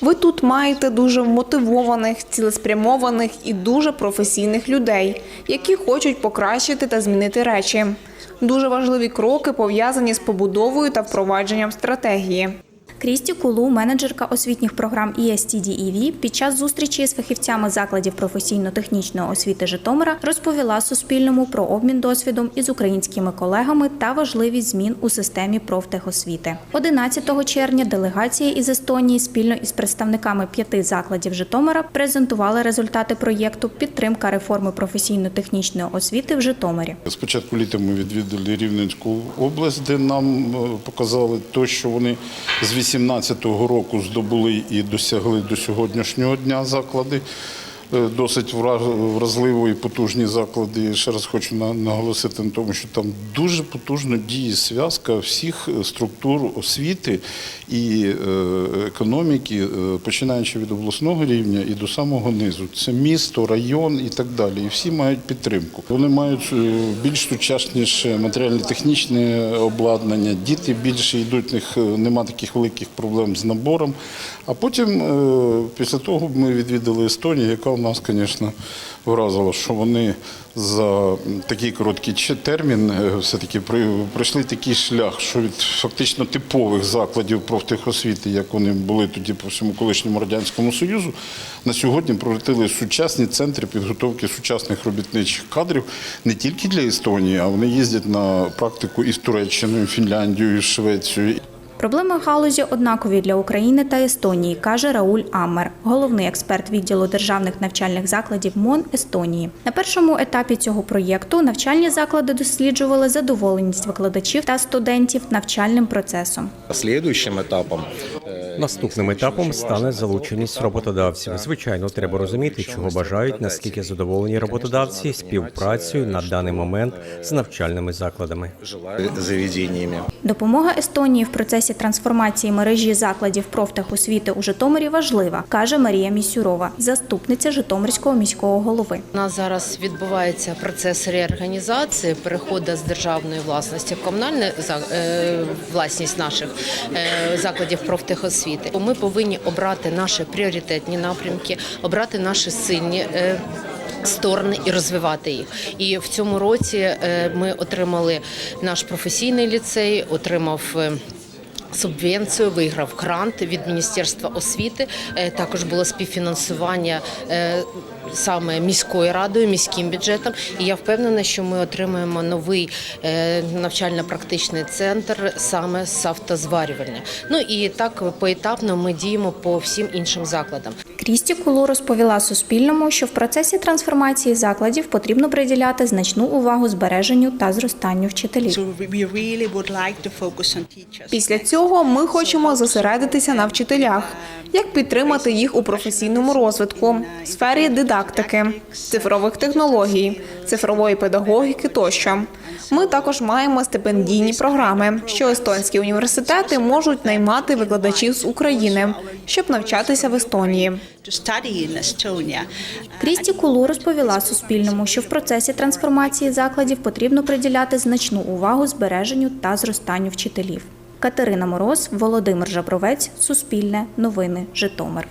Ви тут маєте дуже мотивованих, цілеспрямованих і дуже професійних людей, які хочуть покращити та змінити речі. Дуже важливі кроки пов'язані з побудовою та впровадженням стратегії. Крісті Кулу, менеджерка освітніх програм ESTDEV, під час зустрічі з фахівцями закладів професійно-технічної освіти Житомира розповіла Суспільному про обмін досвідом із українськими колегами та важливість змін у системі профтехосвіти. 11 червня делегація із Естонії спільно із представниками п'яти закладів Житомира презентували результати проєкту Підтримка реформи професійно-технічної освіти в Житомирі. З початку літа ми відвідали Рівненську область, де нам е, показали те, що вони з 18-го року здобули і досягли до сьогоднішнього дня заклади. Е, Досить вра- вразливі і потужні заклади. І Ще раз хочу наголосити на тому, що там дуже потужно діє зв'язка всіх е, структур освіти і е, економіки, починаючи від обласного рівня і до самого низу. Це місто, район і так далі. І всі мають підтримку. Вони мають більш сучасніше матеріально-технічне обладнання. Діти більше йдуть, них нема таких великих проблем з набором. А потім, після того, ми відвідали Естонію, яка у нас, звісно, вразила, що вони за такий короткий термін е, все-таки пройшли такий шлях, що від фактично типових закладів профтехосвіти, як вони були тоді по всьому колишньому радянському союзу, на сьогодні превратили сучасні центри підготовки сучасних робітничих кадрів не тільки для Естонії, а вони їздять на практику і з Туреччиною, Фінляндією, Швецією. Проблеми галузі однакові для України та Естонії, каже Рауль Аммер, головний експерт відділу державних навчальних закладів МОН Естонії. На першому етапі цього проєкту навчальні заклади досліджували задоволеність викладачів та студентів навчальним процесом. Слідуючим етапом Наступним етапом стане залученість роботодавців. Звичайно, треба розуміти, чого бажають, наскільки задоволені роботодавці співпрацею на даний момент з навчальними закладами. Допомога Естонії в процесі трансформації мережі закладів профтехосвіти у Житомирі важлива, каже Марія Місюрова, заступниця Житомирського міського голови. У нас зараз відбувається процес реорганізації, переходу з державної власності в комунальну за- е, власність наших е, закладів профтехосвіти. Ми повинні обрати наші пріоритетні напрямки, обрати наші сильні. е, Сторони і розвивати їх. І в цьому році е, ми отримали наш професійний ліцей, отримав. е, Субвенцію виграв грант від Міністерства освіти. Також було співфінансування саме міською радою, міським бюджетом. І я впевнена, що ми отримаємо новий е, навчально-практичний центр саме з автозварювання. Ну і так поетапно ми діємо по всім іншим закладам. Крісті Кулу розповіла Суспільному, що в процесі трансформації закладів потрібно приділяти значну увагу збереженню та зростанню вчителів. Після цього ми хочемо зосередитися на вчителях, як підтримати їх у професійному розвитку, сфері дидактики, цифрових технологій, цифрової педагогіки тощо. Ми також маємо стипендійні програми, що естонські університети можуть наймати викладачів з України, щоб навчатися в Естонії. Крісті Кулу розповіла Суспільному, що в процесі трансформації закладів потрібно приділяти значну увагу збереженню та зростанню вчителів. Катерина Мороз, Володимир Жабровець, Суспільне, Новини, Житомир.